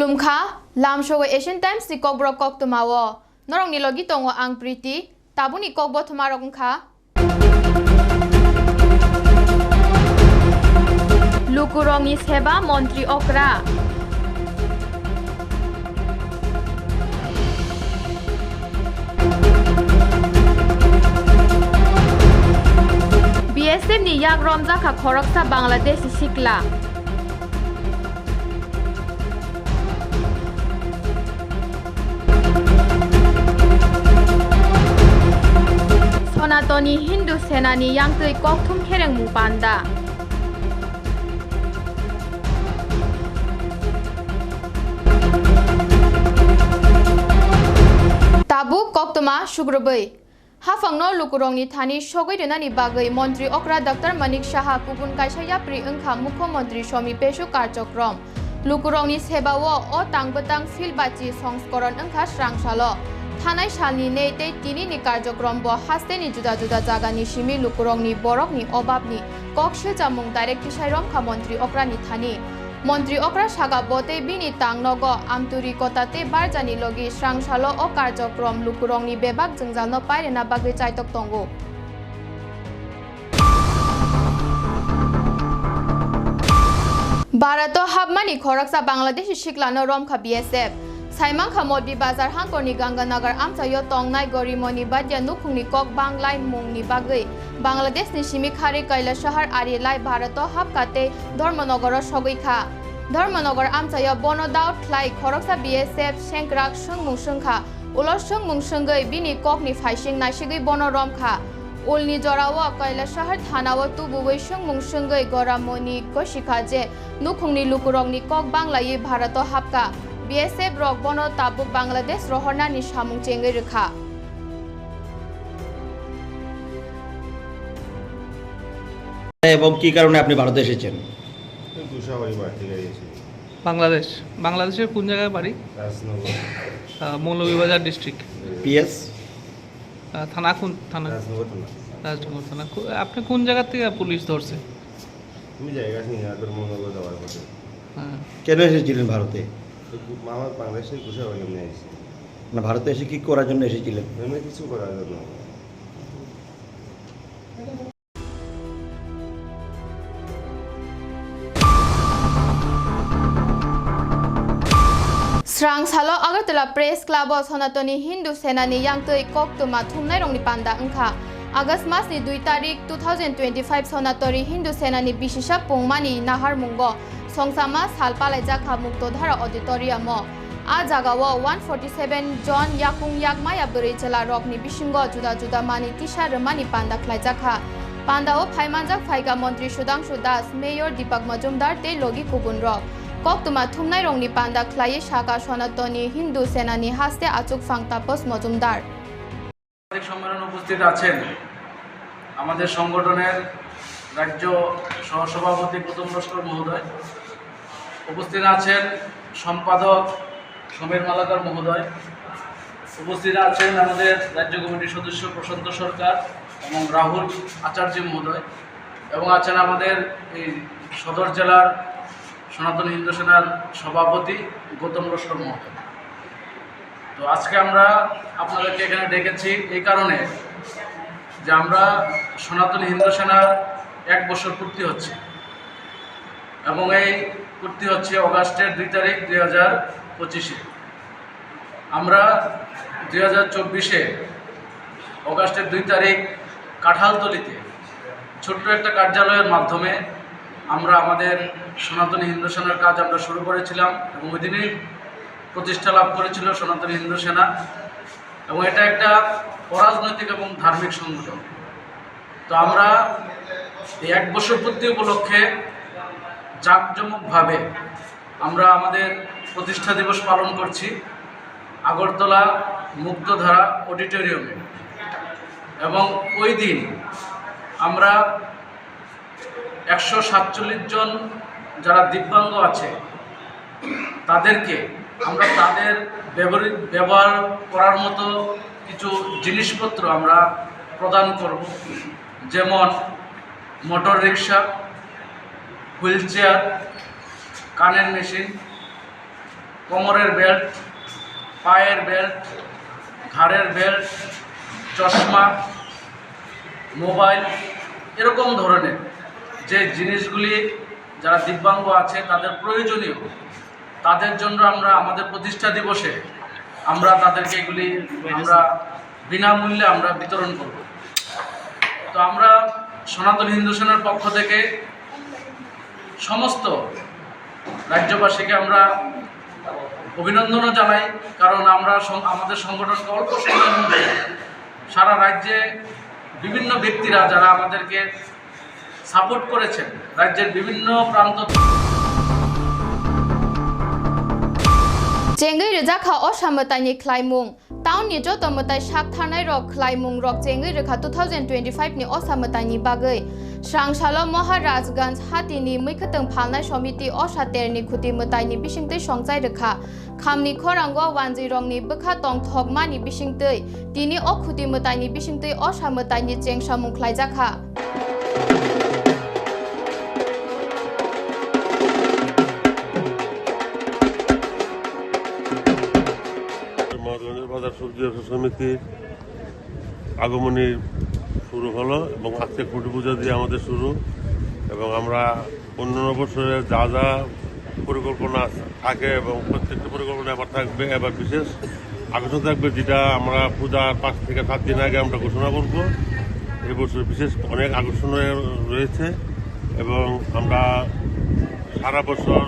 Kulumkha, Lamshowe Asian Times ni kokbro kok tumawo. Norong nilogi tongo ang priti, tabu ni kokbo tumarok kha. Lukurong ni Seba Montri Okra. BSF ni yak romza kha khoroksa Bangladesh sikla. সনাতনী হিন্দু সেনানি ইয়াংতৈ ককথুম খেরেং মু পান্ডা তাবুক কক্তমা শুক্রবৈ হাফাংনো লুকুরংনি Thani সগৈদনানি বাগৈ মন্ত্রী অকরা ডক্টর মানিক সাহা কুবুন কাইসায়া প্রি ওংখা মুখ্যমন্ত্রী সমি পেশু কার্যক্রম লুকুরংনি সেবাও ও তাংবতাং ফিলবাচি সংস্করণ ওংখা স্রাংসালো থানাই সালনি নেই তেই তিনিনি কার্যক্রম ব হাস্তেনি জুদা জুদা জাগানি সিমি লুকুরংনি বরকনি অভাবনি ককশে চামুং ডাইরেক্ট টিসাইরম খা মন্ত্রী অকরানি থানি মন্ত্রী অকরা সাগা বতে বিনি তাংনগ আন্তরিকতাতে বারজানি লগি স্রাংসালো ও কার্যক্রম লুকুরংনি বেবাক জংজানো পাইরেনা বাগৈ চাইতক তঙ্গো ভারত হাবমানি খরকসা বাংলাদেশি শিকলানো রমখা বিএসএফ সাইমাং খামদবি বাজার হাঙ্করনি গঙ্গানগর আমসাयो তংনাই গরিমনি বাদ্য নুখুংনি কক বাংলাই মুংনি বাগৈ বাংলাদেশনি সিমি খারি কৈলা শহর আরিলাই ভারত হাবকাতে ধর্মনগর সগৈখা ধর্মনগর আমসাयो বনদাও খ্লাই খরকসা বিএসএফ সেংক্রাক সংমুং সংখা উলর সংমুং সঙ্গৈ বিনি ককনি ফাইসিং নাইসিগৈ বন রমখা উলনি জরাও কৈলা শহর থানাও তুবুবৈ সংমুং সঙ্গৈ গরামনি কশিখা যে নুখুংনি লুকুরংনি কক বাংলাই ভারত হাবকা বিএসএফ রক বন তাবুক বাংলাদেশ রহনানি সামুং চেঙ্গৈ রেখা। এবং কি কারণে আপনি ভারতে এসেছেন? বাংলাদেশ। বাংলাদেশের কোন জায়গায় বাড়ি? Moulvibazar district PS? থানা কোন থানা? রাজনগর থানা। আপনি কোন জায়গা থেকে পুলিশ ধরছে? হ্যাঁ। কেন এসেছিলেন ভারতে? তো আমার বাংলাদেশের তুষাবাড়ি এমনি আইছি না ভারতে এসে কি করার জন্য এসেছিলেন এমনি কিছু করার জন্য। স্রাংসালো আগরতলা প্রেস ক্লাব সনাতনী হিন্দু সেনানি ইয়াংতৈ কোকতুমা থুমনাই রংনি পান্ডা ওংখা আগস্ট মাসনি দুই তারিখ টু থাউজেন্ড টুয়েন্টি ফাইভ সনাতনী হিন্দু সেনানি বিশিষা পুংমানি নাহার মুঙ্গ সংসামা সালপালাই জাখা মুক্তধারা অডিটোরিয়াম আ জাগাও ওয়ান ফর্টি সেভেন জন ইয়াকুং ইয়াকমায়া বरै জেলা রকনি বিশিঙ্গ জুদা জুদা মানি তিসা রমানি পান্ডা খ্লাইজাখা পান্ডাও ফাইমানজাক ফাইগা মন্ত্রী সুদাংশু দাস মেয়র দীপক মজুমদার তে লগি কুবুন রক কক্তমা থুমনাই রংনি পান্ডা খ্লাই শাখা সনাতনী হিন্দু সেনানি হাস্তে আচুক ফাং তাপস মজুমদার সম্মেলনে উপস্থিত আছেন আমাদের সংগঠনের রাজ্য সহসভাপতি প্রথম লস্কর মহোদয় উপস্থিত আছেন সম্পাদক সমীর মালাকার মহোদয়। উপস্থিত আছেন আমাদের রাজ্য কমিটির সদস্য প্রশান্ত সরকার এবং রাহুল আচার্য মহোদয় এবং আছেন আমাদের এই সদর জেলার সনাতন হিন্দু সেনার সভাপতি গৌতম লস্কর মহোদয়। তো আজকে আমরা আপনাদেরকে এখানে ডেকেছি এই কারণে যে আমরা সনাতন হিন্দু সেনার এক বছর পূর্তি হচ্ছে এবং এই পূর্তি হচ্ছে অগাস্টের দুই তারিখ দুই হাজার পঁচিশে। আমরা দুই হাজার চব্বিশে অগাস্টের দুই তারিখ কাঁঠালতলিতে ছোট্ট একটা কার্যালয়ের মাধ্যমে আমরা আমাদের সনাতনী হিন্দু সেনার কাজ আমরা শুরু করেছিলাম এবং ওই দিনই প্রতিষ্ঠা লাভ করেছিল সনাতনী হিন্দু সেনা। এবং এটা একটা অরাজনৈতিক এবং ধার্মিক সংগঠন। তো আমরা এই এক বছর পূর্তি উপলক্ষে জাঁকজমকভাবে আমরা আমাদের প্রতিষ্ঠা দিবস পালন করছি আগরতলা মুক্তধারা অডিটোরিয়ামে। এবং ওই দিন আমরা একশো সাতচল্লিশ জন যারা দিব্যাঙ্গ আছে, তাদেরকে আমরা তাদের ব্যবহৃত, ব্যবহার করার মতো কিছু জিনিসপত্র আমরা প্রদান করব। যেমন মোটর রিক্সা হুইল চেয়ার, কানের মেশিন, কোমরের বেল্ট, পায়ের বেল্ট, ঘাড়ের বেল্ট, চশমা, মোবাইল, এরকম ধরনের যে জিনিসগুলি যারা দিব্যাঙ্গ আছে তাদের প্রয়োজনীয়, তাদের জন্য আমরা আমাদের প্রতিষ্ঠা দিবসে আমরা তাদেরকে এগুলি আমরা বিনামূল্যে আমরা বিতরণ করব। তো আমরা সনাতন হিন্দু সেনার পক্ষ থেকে সমস্ত রাজ্যবাসীকে আমরা অভিনন্দনও জানাই, কারণ আমরা আমাদের সংগঠনকে অল্প সময়ের মধ্যে সারা রাজ্যে বিভিন্ন ব্যক্তিরা যারা আমাদেরকে সাপোর্ট করেছেন, রাজ্যের বিভিন্ন প্রান্ত চেঙ্গৈ রেজাখা অসামতানি খ্লাইমুং Town ni jo tomatai shak thanai rok khlai mung rok chengi rekha 2025 ni osamatai ni bagai. সাংশালো Maharajganj হাতিনি মৈখতং ফালনাই সমিতি অসাতেরনি খুতি মতাইনি বিশিংতে সংচাই রেখা খামনি খরাঙ্গ ওয়ানজি রংনি বখা তং থগমানি বিশিংতে তিনি অ খুতি মতাইনি বিশিংতে অসামতাইনি চেংসা মুখলাই জাখা সবজি ব্যবসা সমিতির আগমনী শুরু হলো এবং আজকে খুঁটি পূজা দিয়ে আমাদের শুরু। এবং আমরা অন্যান্য বছরে যা যা পরিকল্পনা থাকে এবং প্রত্যেকটা পরিকল্পনা আবার থাকবে, এবার বিশেষ আকর্ষণ থাকবে যেটা আমরা পূজার পাঁচ থেকে সাত দিন আগে আমরা ঘোষণা করব। এই বছর বিশেষ অনেক আকর্ষণ রয়েছে এবং আমরা সারা বছর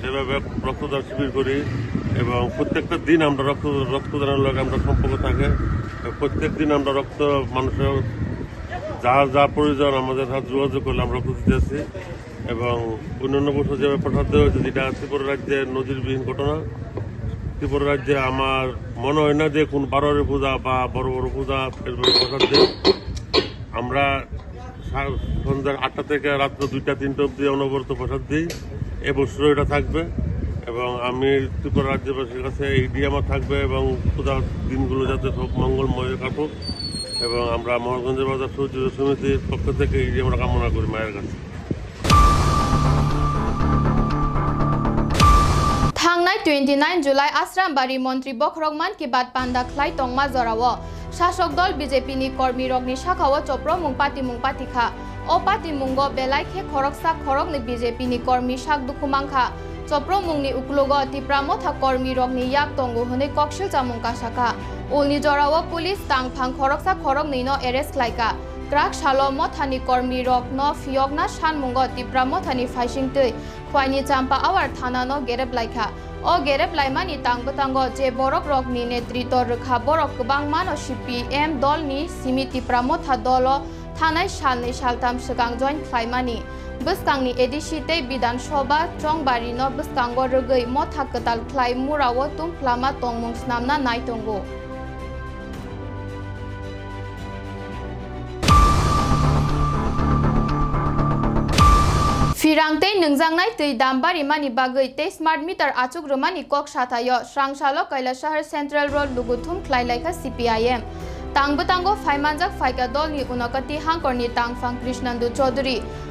যেভাবে রক্তদান শিবির করি এবং প্রত্যেকটা দিন আমরা রক্ত রক্তদানের লোক আমরা সম্পর্ক থাকে। প্রত্যেক দিন আমরা রক্ত, মানুষের যা যা প্রয়োজন আমাদের সাথে যোগাযোগ করলে আমরা রক্ত দিতেছি এবং অন্যান্য বছর প্রসাদ দেওয়া হয়েছে যেটা ত্রিপুরা রাজ্যের নজিরবিহীন ঘটনা, ত্রিপুরা রাজ্যে আমার মনে হয় না যে কোন বারোয়ারি পূজা বা বড় বড় পূজা আমরা সা- সন্ধ্যা আটটা থেকে রাত্র দুইটা, তিনটা অব্দি অনবরত প্রসাদ দিই। এবছরও এটা থাকবে। এবং আমি ত্রিপুরা রাজ্যবাসীর কাছে এইটি আমার থাকবে এবং পূজার দিনগুলো যাতে সব মঙ্গলময় কাটুক এবং আমরা মহাগঞ্জের বাজার সূর্য সমিতির পক্ষ থেকে এইটি আমরা কামনা করি মায়ের কাছে। থাংনাই 29 জুলাই আশ্রামবাড়ি মন্ত্রী বখরকমান কি বাদ পান্ডা খ্লাই টংমা জরাও শাসক দল বিজেপি নি কর্মী রগনি শাখাও চপ্র মুং পাতি মুং পাতিখা ও পাতি মুঙ্গ বেলাই খে খরক সাক খরক নি বিজেপি নি কর্মী শাক দুখুমাংখা চপ্রং উকলগ উকলোগ অতি প্রামথা কর্মী রগনি ইয়াক তঙ্গু হনে কক্সিল চামুং কাশাকা। উলনি জরাও পুলিশ তাং ফাং খরকসা খরক নিন এরেস্ট লাইকা। ক্রাক সাল মথানি কর্মী রক ন ফিয়ক না সান মুঙ্গ অতি প্রামথানি ফাইসিং তৈ। খোয়াইনি চাম্পা আওয়ার থানা ন গেরেব লাইকা ও গেরেব লাইমানি তাংবো তাঙ্গ যে বরক রকনি নেতৃত্ব রেখা বরক গবাং মান সিপি এম দলনি সিমিতি প্রামথা দল থানায় সাল সালনি সালতাম সেকাং জয়েন খ্লাইমানি বসকাংনি এডিসিতে বিধানসভা চংবারি ন বসকাঙ্গ রগৈ মথা কতাল খ্লাই মুরাও তুম ফ্লামা তংমুং স্নামনা নাইতঙ্গো Firangtei nungjangnai tui dambari mani bagui te smart meter achuk romani kok sathayo srangsalo kaila shahar central road luguthum khlai laika CPIM tangbo tango phaimanjak phaika dolni unakati hangkorni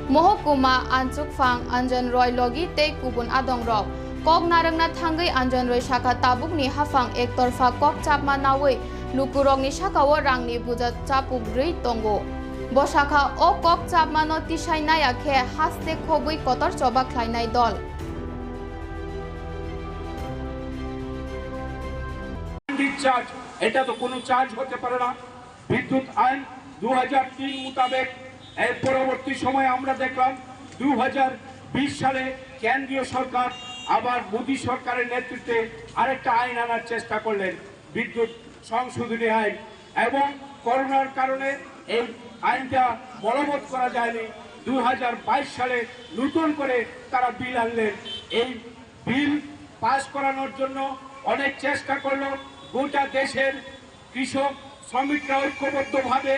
mohokuma anchuk phang anjan roy logi te kubun adong rok kok narangna thangai anjan roy shakha tabukni hafang ek torfa kok chapma nawai lukurokni shakao rangni buja chapuk rei tongo বসাখা ও কক চাপমানো তিসাই নায়াখে হাসতে খবই কতর চবা খ্লাইনাই দল charge এটা তো কোনো চার্জ হতে পারে না বিদ্যুৎ আইন দু মোতাবেক এর পরবর্তী সময়ে আমরা দেখলাম দু হাজার বিশ সালে কেন্দ্রীয় সরকার আবার মোদী সরকারের নেতৃত্বে আরেকটা আইন আনার চেষ্টা করলেন বিদ্যুৎ সংশোধনী আইন এবং করোনার কারণে এই আইনটা বলবৎ করা যায়নি। দু হাজার বাইশ সালে নতুন করে তারা বিল আনলেন। এই বিল পাস করানোর জন্য অনেক চেষ্টা করল। গোটা দেশের কৃষক, শ্রমিকরা ঐক্যবদ্ধভাবে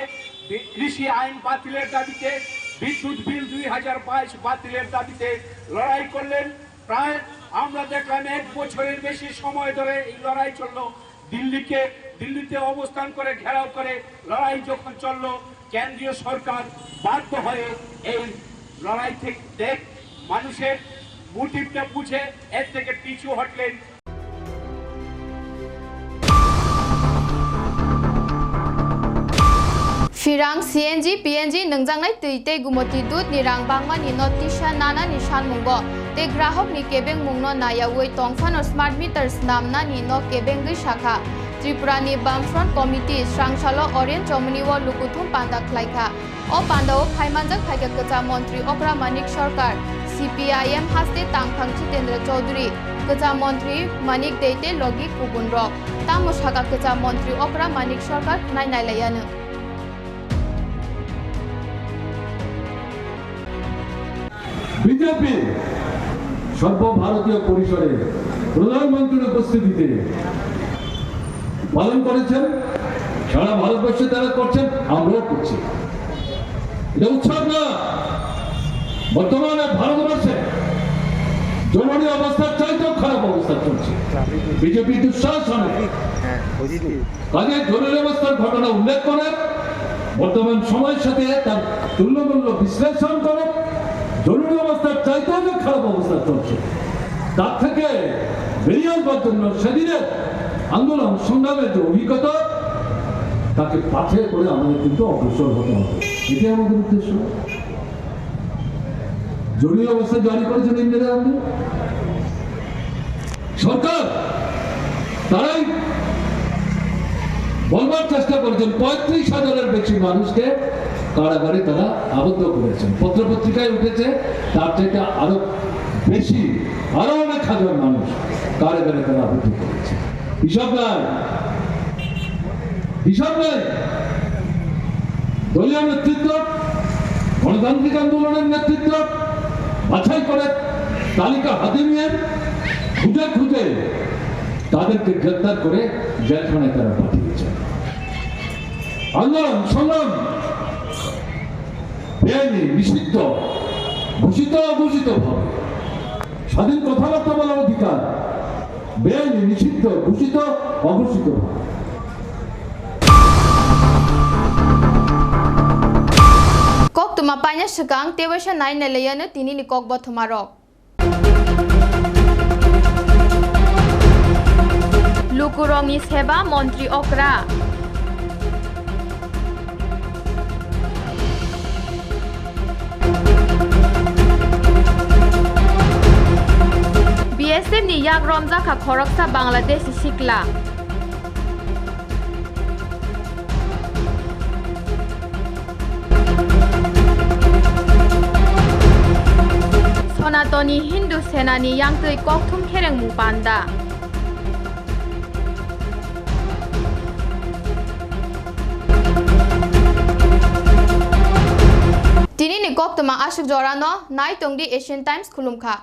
কৃষি আইন বাতিলের দাবিতে, বিদ্যুৎ বিল দুই হাজার বাইশ বাতিলের দাবিতে লড়াই করলেন। প্রায় আমরা দেখলাম এক বছরের বেশি সময় ধরে এই লড়াই চলল। দিল্লিকে, দিল্লিতে অবস্থান করে, ঘেরাও করে লড়াই যখন চলল, কেন্দ্রীয় সরকার বাধ্য হয়ে এই লড়াই থেকে দেখ, মানুষের মোটিভটা বুঝে, এর থেকে পিছু হটলেন Chirang CNG PNG nangjangnai tuite gumoti dut ni rang bangma ni notisha nana ni shan mungbo te grahok ni kebeng mungno naya wei tongfan or smart meters namna ni no kebeng gui shakha Tripura ni Bamfront Committee Srangshalo Orient Chomuni wo lukuthum panda khlaikha o panda o phaimanjak phaiga kacha mantri Okra Manik Sarkar CPIM haste tangphang Chitendra Chaudhary kacha mantri Manik Deite logi kubun rok tamo shaka kacha mantri Okra Manik BJP সর্বভারতীয় পরিসরে প্রধানমন্ত্রীর উপস্থিতিতে পালন করেছেন। সারা ভারতবর্ষে তারা করছেন, আমরাও করছি। এটা উৎসব না। বর্তমানে ভারতবর্ষে জরুরি অবস্থার চাইতেও খারাপ অবস্থা চলছে। বিজেপি দুঃশাসনে কাজে জরুরি অবস্থার ঘটনা উল্লেখ করে, বর্তমান সময়ের সাথে তার তুল্যমূল্য বিশ্লেষণ করে জরুরি অবস্থার চাইতেও যে খারাপ অবস্থা চলছে। তার থেকে বেরিয়ে আসবার জন্য সেদিনের আন্দোলন সংগ্রামের যে অভিজ্ঞতা, তাকে পাথে করে আমাদের কিন্তু অগ্রসর হতে হবে। এটাই আমাদের উদ্দেশ্য। জরুরি অবস্থা জারি করেছেন ইন্দিরা গান্ধী। সরকার, তারাই বলবার চেষ্টা করেছেন পঁয়ত্রিশ হাজারের বেশি মানুষকে কারাগারে তারা আবদ্ধ করেছেন। পত্রপত্রিকায় উঠেছে, তার থেকে আরও বেশি, আরও অনেক হাজার মানুষ কারাগারে তারা আবদ্ধ করেছে। হিসাব নাই। হিসাব নাই। দলীয় নেতৃত্ব, গণতান্ত্রিক আন্দোলনের নেতৃত্ব, বাছাই করে তালিকা হাতে নিয়ে খুঁজে খুঁজে তাদেরকে গ্রেপ্তার করে জেলখানায় তারা পাঠিয়েছে। আন্দোলন, সংগ্রাম। বেআইনি নিষিদ্ধ ঘোষিত অঘোষিত ভাবে স্বাধীন কথাবার্তা বলার অধিকার বেআইনি নিষিদ্ধ ঘোষিত অঘোষিত ভাবে nai na layana tini ni kok bothuma rok lukurong ni seba মন্ত্রী okra BSF ni yak romza kha khoroksa Bangladesh sikla সনাতনী হিন্দু সেনানি ইয়াংতৈ ককথুম খেরেং মু পান্ডা। তিনি নি কক্তমা আশুক জরানো নাই তংদি এশিয়ান টাইমস খুলুমখা